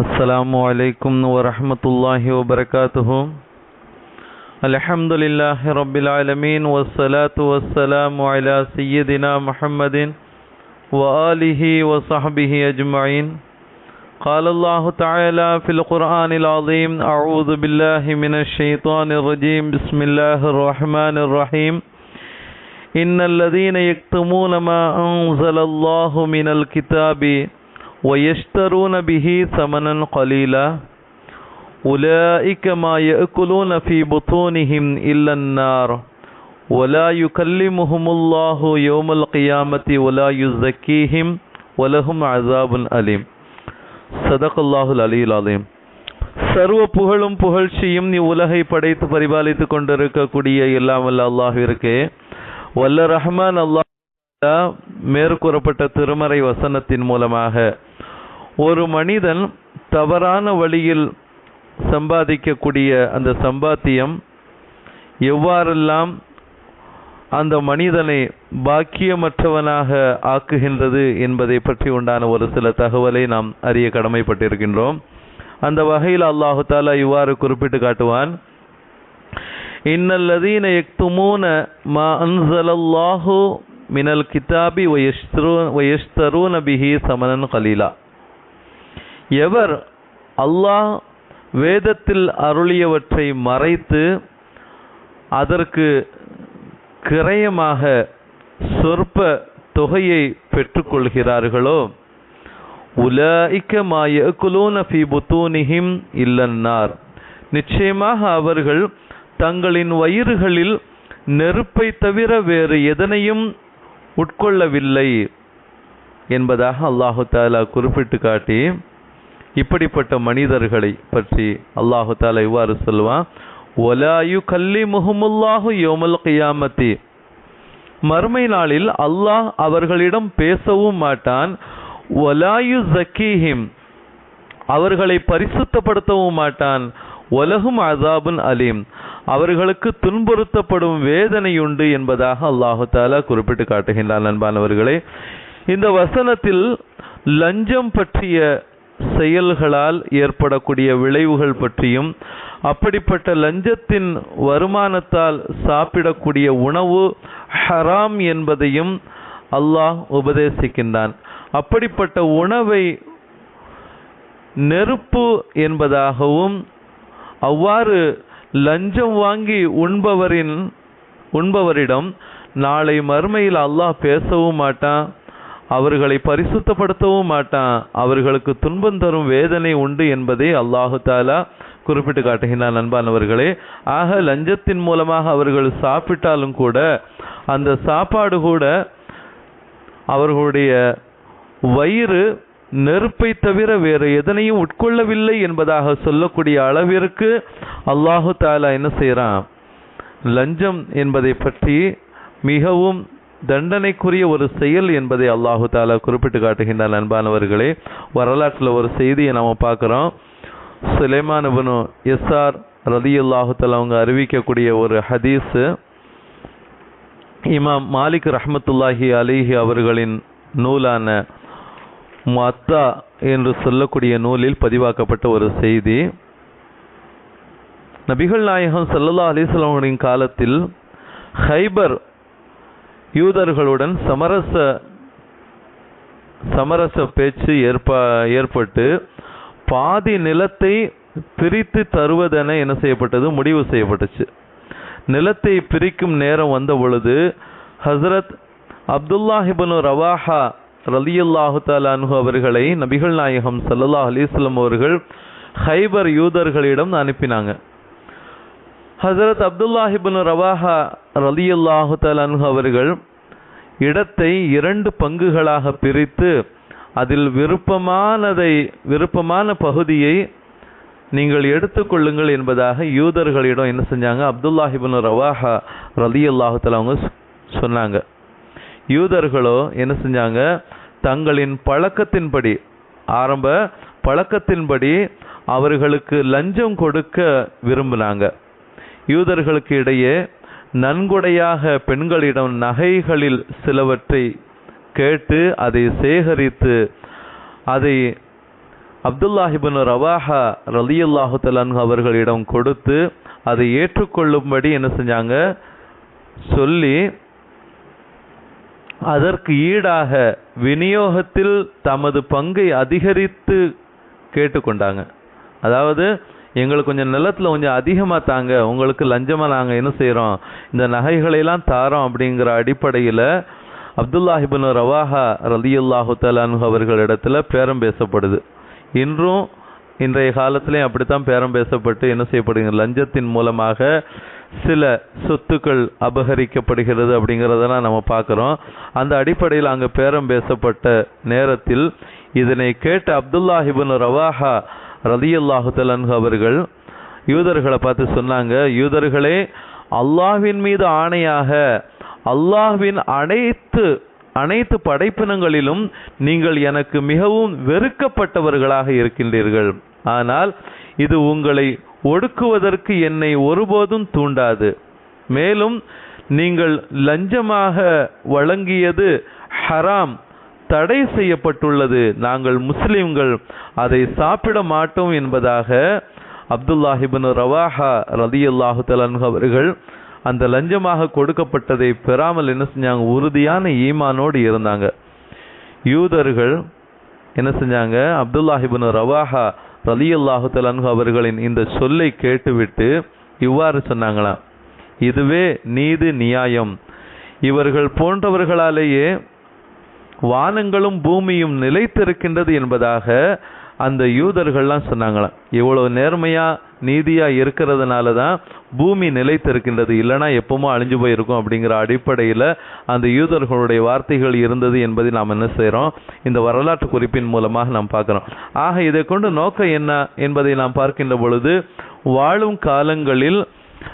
السلام عليكم ورحمة الله وبركاته. الحمد لله رب العالمين والصلاة والسلام على سيدنا محمد وآله وصحبه أجمعين. قال الله تعالى في القرآن العظيم أعوذ بالله من الشيطان الرجيم. بسم الله الرحمن الرحيم. إن الذين يكتمون ما أنزل الله من الكتاب ويشترون به ثمنا قليلا أولئك ما يأكلون في بطونهم إلا النار ولا يكلمهم الله يوم القيامة ولا يزكيهم ولهم عذاب أليم صدق الله العلي العظيم சர்வ புகழும் புகழ்ச்சியும் இவ்வுலகை படைத்து பரிபாலித்துக் கொண்டிருக்கக்கூடிய எல்லாம் வல்ல அல்லாஹிற்கு வல்ல ரஹ்மான் அல்லாஹ் மேற்கூறப்பட்ட திருமறை வசனத்தின் மூலமாக ஒரு மனிதன் தவறான வழியில் சம்பாதிக்கக்கூடிய அந்த சம்பாத்தியம் எவ்வாறெல்லாம் அந்த மனிதனை பாக்கியமற்றவனாக ஆக்குகின்றது என்பதை பற்றி உண்டான ஒரு சில தகவலை நாம் அறிய கடமைப்பட்டிருக்கின்றோம். அந்த வகையில் அல்லாஹு தாலா இவ்வாறு குறிப்பிட்டு காட்டுவான். இன்னல்லதீன எக்துமூன மா அன்சலல்லாஹு மினல் கிதாபி வயஸ்தரூன பிஹி சமனன் கலீலா. எவர் அல்லாஹ் வேதத்தில் அருளியவற்றை மறைத்து அதற்கு கிரயமாக சொற்ப தொகையை பெற்றுக்கொள்கிறார்களோ? உலாய்க்கமாய மாயகுலூன ஃபி புத்தூனிஹிம் இல்லன்னார். நிச்சயமாக அவர்கள் தங்களின் வயிறுகளில் நெருப்பை தவிர வேறு எதனையும் உட்கொள்ளவில்லை என்பதாக அல்லாஹு தாலா குறிப்பிட்டு காட்டி இப்படிப்பட்ட மனிதர்களை பற்றி அல்லாஹு தாலா இவ்வாறு சொல்லுவான். ஒலாயு கல்லி முகமுல்லாஹு யோமல் கியாமத்தி. மறுமை நாளில் அல்லாஹ் அவர்களிடம் பேசவும் மாட்டான். ஒலாயு ஜக்கீஹிம் அவர்களை பரிசுத்தப்படுத்தவும் மாட்டான். உலகும் அசாபுன் அலீம். அவர்களுக்கு துன்புறுத்தப்படும் வேதனையுண்டு என்பதாக அல்லாஹு தாலா குறிப்பிட்டு காட்டுகின்றான் நண்பானவர்களே இந்த வசனத்தில் லஞ்சம் பற்றிய செயல்களால் ஏற்படக்கூடிய விளைவுகள் பற்றியும் அப்படிப்பட்ட லஞ்சத்தின் வருமானத்தால் சாப்பிடக்கூடிய உணவு ஹராம் என்பதையும் அல்லாஹ் உபதேசிக்கின்றான். அப்படிப்பட்ட உணவை நெருப்பு என்பதாகவும் அவ்வாறு லஞ்சம் வாங்கி உண்பவரின் உண்பவரிடம் நாளை மறுமையில் அல்லாஹ் பேசவும் மாட்டான். அவர்களை பரிசுத்தப்படுத்தவும் மாட்டான். அவர்களுக்கு துன்பம் தரும் வேதனை உண்டு என்பதை அல்லாஹு தாலா குறிப்பிட்டு காட்டுகின்றான் அன்பானவர்களே. ஆக லஞ்சத்தின் மூலமாக அவர்கள் சாப்பிட்டாலும் கூட அந்த சாப்பாடு கூட அவர்களுடைய வயிறு நெருப்பை தவிர வேறு எதனையும் உட்கொள்ளவில்லை என்பதாக சொல்லக்கூடிய அளவிற்கு அல்லாஹு தாலா என்ன செய்கிறான் லஞ்சம் என்பதை பற்றி மிகவும் தண்டனைக்குரிய ஒரு செயல் என்பதை அல்லாஹு தாலா குறிப்பிட்டு காட்டுகின்றான் அன்பானவர்களே. வரலாற்றில் ஒரு செய்தியை நாம் பார்க்குறோம். சுலைமான் இபனு எஸ்ஆர் ரதி அல்லாஹு தாலா அவங்க அறிவிக்கக்கூடிய ஒரு ஹதீஸு. இமாம் மாலிக் ரஹமத்துல்லாஹி அலிஹி அவர்களின் நூலான மத்தா என்று சொல்லக்கூடிய நூலில் பதிவாக்கப்பட்ட ஒரு செய்தி. நபிகள் நாயகம் சல்லல்லா அலிஸ்லாமின் காலத்தில் ஹைபர் யூதர்களுடன் சமரச சமரச பேச்சு ஏற்ப ஏற்பட்டு பாதி நிலத்தை பிரித்து தருவதென என்ன செய்யப்பட்டது? முடிவு செய்யப்பட்டுச்சு. நிலத்தை பிரிக்கும் நேரம் வந்த பொழுது ஹசரத் அப்துல்லாஹிபனு ரவாஹா ரலியுல்லாஹு தாலானு அவர்களை நபிகள் நாயகம் சல்லல்லா அலிஸ்லம் அவர்கள் ஹைபர் யூதர்களிடம் அனுப்பினாங்க. ஹசரத் அப்துல்லாஹிபனு ரவாஹா ரலியுல்லாஹு தாலானு அவர்கள் இடத்தை இரண்டு பங்குகளாக பிரித்து அதில் விருப்பமானதை விருப்பமான பகுதியை நீங்கள் எடுத்துக்கொள்ளுங்கள் என்பதாக யூதர்களிடம் என்ன செஞ்சாங்க? அப்துல்லாஹிபின் ரவாஹா ரலி அல்லாஹத்தில் அவங்க சொன்னாங்க. யூதர்களோ என்ன செஞ்சாங்க? தங்களின் பழக்கத்தின்படி ஆரம்ப பழக்கத்தின்படி அவர்களுக்கு லஞ்சம் கொடுக்க விரும்பினாங்க. யூதர்களுக்கு இடையே நன்கொடையாக பெண்களிடம் நகைகளில் சிலவற்றை கேட்டு அதை சேகரித்து அதை அப்துல்லாஹிபின் ரவாஹா ரலியல்லாஹு தலான் அவர்களிடம் கொடுத்து அதை ஏற்றுக்கொள்ளும்படி என்ன செஞ்சாங்க? சொல்லி அதற்கு ஈடாக விநியோகத்தில் தமது பங்கை அதிகரித்து கேட்டுக்கொண்டாங்க. அதாவது எங்களுக்கு கொஞ்சம் நிலத்தில் கொஞ்சம் அதிகமாக தாங்க. உங்களுக்கு லஞ்சமாக நாங்கள் என்ன செய்கிறோம் இந்த நகைகளையெல்லாம் தாரோம் அப்படிங்கிற அடிப்படையில் அப்துல்லாஹிபின் ரவாஹா ரலியுல்லாஹு தலான் அவர்களிடத்தில் பேரம் பேசப்படுது. இன்றும் இன்றைய காலத்திலையும் அப்படித்தான் பேரம் பேசப்பட்டு என்ன செய்யப்படுகிறது? லஞ்சத்தின் மூலமாக சில சொத்துக்கள் அபகரிக்கப்படுகிறது அப்படிங்கிறதெல்லாம் நம்ம பார்க்குறோம். அந்த அடிப்படையில் அங்கே பேரம் பேசப்பட்ட நேரத்தில் இதனை கேட்ட அப்துல்லாஹிபின் ரவாஹா ரதியுல்லாஹு தலன்ஹு அவர்கள் யூதர்களை பார்த்து சொன்னாங்க யூதர்களே அல்லாஹ்வின் மீது ஆணையாக அல்லாஹ்வின் அனைத்து அனைத்து படைப்பினங்களிலும் நீங்கள் எனக்கு மிகவும் வெறுக்கப்பட்டவர்களாக இருக்கின்றீர்கள். ஆனால் இது உங்களை ஒடுக்குவதற்கு என்னை ஒருபோதும் தூண்டாது. மேலும் நீங்கள் லஞ்சமாக வழங்கியது ஹராம். தடை செய்யப்பட்டுள்ளது. நாங்கள் முஸ்லிம்கள் அதை சாப்பிட மாட்டோம் என்பதாக அப்துல்லாஹிபின் ரவாஹா ரதியுல்லாஹு தலன் அவர்கள் அந்த லஞ்சமாக கொடுக்கப்பட்டதை பெறாமல் என்ன செஞ்சாங்க? உறுதியான ஈமானோடு இருந்தாங்க. யூதர்கள் என்ன செஞ்சாங்க? அப்துல்லாஹிபின் ரவாஹா ரலியல்லாஹு தலன்ஹு அவர்களின் இந்த சொல்லை கேட்டுவிட்டு இவ்வாறு சொன்னாங்களாம். இதுவே நீதி நியாயம். இவர்கள் போன்றவர்களாலேயே வானங்களும் பூமியும் நிலைத்திருக்கின்றது என்பதாக அந்த யூதர்கள்லாம் சொன்னாங்களாம். இவ்வளோ நேர்மையாக நீதியாக இருக்கிறதுனால தான் பூமி நிலைத்திருக்கின்றது. இல்லைனா எப்பவுமோ அழிஞ்சு போயிருக்கும் அப்படிங்கிற அடிப்படையில் அந்த யூதர்களுடைய வார்த்தைகள் இருந்தது என்பதை நாம் என்ன செய்கிறோம் இந்த வரலாற்று குறிப்பின் மூலமாக நாம் பார்க்குறோம். ஆக இதை கொண்டு நோக்கம் என்ன என்பதை நாம் பார்க்கின்ற பொழுது வாழும் காலங்களில்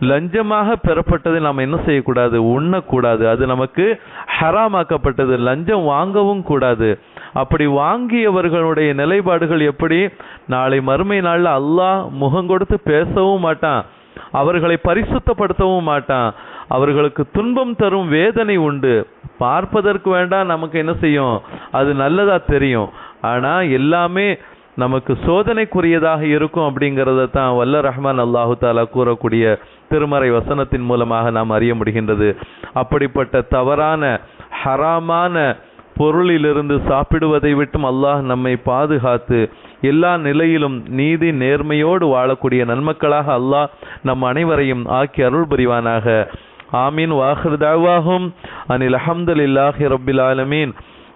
லஞ்சமாக பெறப்பட்டதை நாம் என்ன செய்யக்கூடாது? உண்ணக்கூடாது. அது நமக்கு ஹராமாக்கப்பட்டது. லஞ்சம் வாங்கவும் கூடாது. அப்படி வாங்கியவர்களுடைய நிலைப்பாடுகள் எப்படி? நாளை மறுமை நாளில் அல்லாஹ் முகம் கொடுத்து பேசவும் மாட்டான். அவர்களை பரிசுத்தப்படுத்தவும் மாட்டான். அவர்களுக்கு துன்பம் தரும் வேதனை உண்டு. பார்ப்பதற்கு வேண்டாம் நமக்கு என்ன செய்யும்? அது நல்லதாக தெரியும். ஆனால் எல்லாமே நமக்கு சோதனைக்குரியதாக இருக்கும் அப்படிங்கிறத தான் வல்ல ரஹ்மான் அல்லாஹு தாலா கூறக்கூடிய திருமறை வசனத்தின் மூலமாக நாம் அறிய முடிகின்றது. அப்படிப்பட்ட தவறான ஹராமான பொருளிலிருந்து சாப்பிடுவதை விட்டும் அல்லாஹ் நம்மை பாதுகாத்து எல்லா நிலையிலும் நீதி நேர்மையோடு வாழக்கூடிய நன்மக்களாக அல்லாஹ் நம் அனைவரையும் ஆக்கி அருள் புரிவானாக. ஆமீன். வாஹர் தாவாகும் அனில் அஹமதுல்லாஹி ரபில் ஆலமீன்.